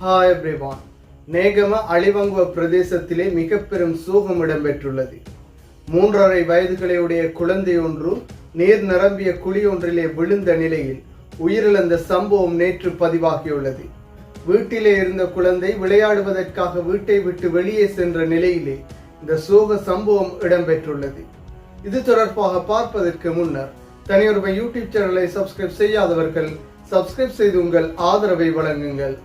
Hi everyone நேகம அழிவங்குவ பிரதேசத்திலே மிக பெரும் சோகம் இடம்பெற்றுள்ளது. மூன்றரை வயதுகளையுடைய குழந்தை ஒன்று நீர் நிரம்பிய குழி ஒன்றிலே விழுந்த நிலையில் உயிரிழந்த சம்பவம் நேற்று பதிவாகியுள்ளது. வீட்டிலே இருந்த குழந்தை விளையாடுவதற்காக வீட்டை விட்டு வெளியே சென்ற நிலையிலே இந்த சோக சம்பவம் இடம்பெற்றுள்ளது. இது தொடர்பாக பார்ப்பதற்கு முன்னர் தனியொருமை யூடியூப் சேனலை சப்ஸ்கிரைப் செய்யாதவர்கள் சப்ஸ்கிரைப் செய்து உங்கள் ஆதரவை வழங்குங்கள்.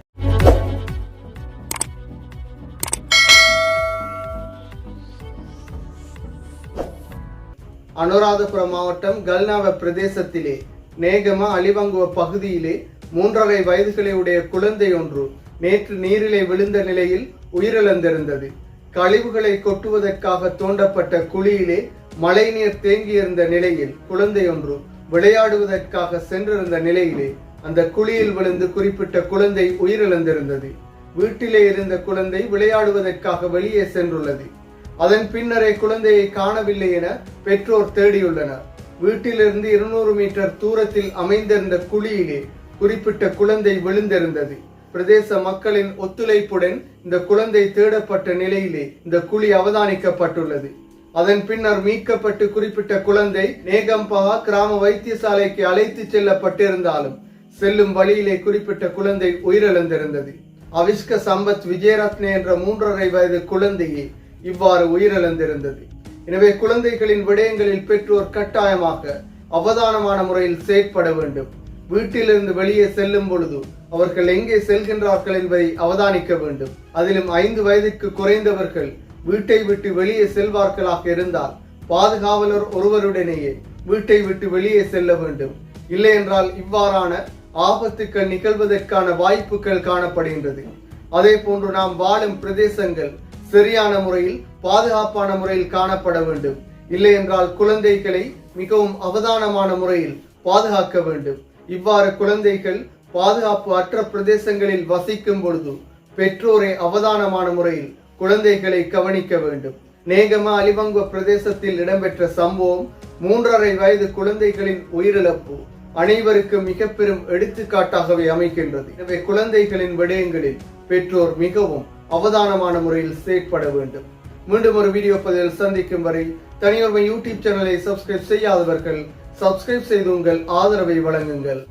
அனுராதபுரம் மாவட்டம் கல்னாவ பிரதேசத்திலே நேகமா அலிவங்குவ பகுதியிலே மூன்றரை வயதுகளை உடைய குழந்தை ஒன்று நேற்று நீரிலே விழுந்த நிலையில் உயிரிழந்திருந்தது. கழிவுகளை கொட்டுவதற்காக தோண்டப்பட்ட குழியிலே மழைநீர் தேங்கியிருந்த நிலையில் குழந்தை ஒன்று விளையாடுவதற்காக சென்றிருந்த நிலையிலே அந்த குழியில் விழுந்து குறிப்பிட்ட குழந்தை உயிரிழந்திருந்தது. வீட்டிலே இருந்த குழந்தை விளையாடுவதற்காக வெளியே சென்றுள்ளது. அதன் பின்னரே குழந்தையை காணவில்லை என பெற்றோர் தேடியுள்ளனர். வீட்டிலிருந்து இருநூறு மீட்டர் தூரத்தில் அமைந்திருந்த குழியிலே குறிப்பிட்ட குழந்தை விழுந்திருந்தது. பிரதேச மக்களின் ஒத்துழைப்புடன் இந்த குழந்தை தேடப்பட்ட நிலையிலே இந்த குழி அவதானிக்கப்பட்டுள்ளது. அதன் பின்னர் மீட்கப்பட்டு குறிப்பிட்ட குழந்தை நேகம்பகா கிராம வைத்தியசாலைக்கு அழைத்து செல்லப்பட்டிருந்தாலும் செல்லும் வழியிலே குறிப்பிட்ட குழந்தை உயிரிழந்திருந்தது. அவிஷ்க சம்பத் விஜயரத்னே என்ற மூன்றரை வயது குழந்தையே இவ்வாறு உயிரிழந்திருந்தது. எனவே குழந்தைகளின் விடயங்களில் பெற்றோர் கட்டாயமாக அவதானமான முறையில் செயற்பட வேண்டும். வீட்டிலிருந்து வெளியே செல்லும் பொழுது அவர்கள் எங்கே செல்கின்றார்கள் என்பதை அவதானிக்க வேண்டும். அதிலும் ஐந்து வயதிற்கு குறைந்தவர்கள் வீட்டை விட்டு வெளியே செல்வார்களாக இருந்தால் பாதுகாவலர் ஒருவருடனேயே வீட்டை விட்டு வெளியே செல்ல வேண்டும். இல்லை என்றால் இவ்வாறான ஆபத்துக்கள் நிகழ்வதற்கான வாய்ப்புகள் காணப்படுகின்றது. அதே போன்று நாம் வாழும் பிரதேசங்கள் சரியான முறையில் பாதுகாப்பான முறையில் காணப்பட வேண்டும். இல்லை என்றால் குழந்தைகளை மிகவும் அவதானமான முறையில் பாதுகாக்க வேண்டும். இவ்வாறு குழந்தைகள் பாதுகாப்பு அற்ற பிரதேசங்களில் வசிக்கும் பொழுது பெற்றோரை அவதானமான முறையில் குழந்தைகளை கவனிக்க வேண்டும். நேகம அலிவங்குவ பிரதேசத்தில் இடம்பெற்ற சம்பவம் மூன்றரை வயது குழந்தைகளின் உயிரிழப்பு அனைவருக்கு மிக பெரும் எடுத்துக்காட்டாகவே அமைக்கின்றது எனவே குழந்தைகளின் விடயங்களில் பெற்றோர் மிகவும் அவதானமான முறையில் செயற்பட வேண்டும். மீண்டும் ஒரு வீடியோ பதிவில் சந்திக்கும் வரை தனியொருமை யூடியூப் சேனலை சப்ஸ்கிரைப் செய்யாதவர்கள் சப்ஸ்கிரைப் செய்து உங்கள் ஆதரவை வழங்குங்கள்.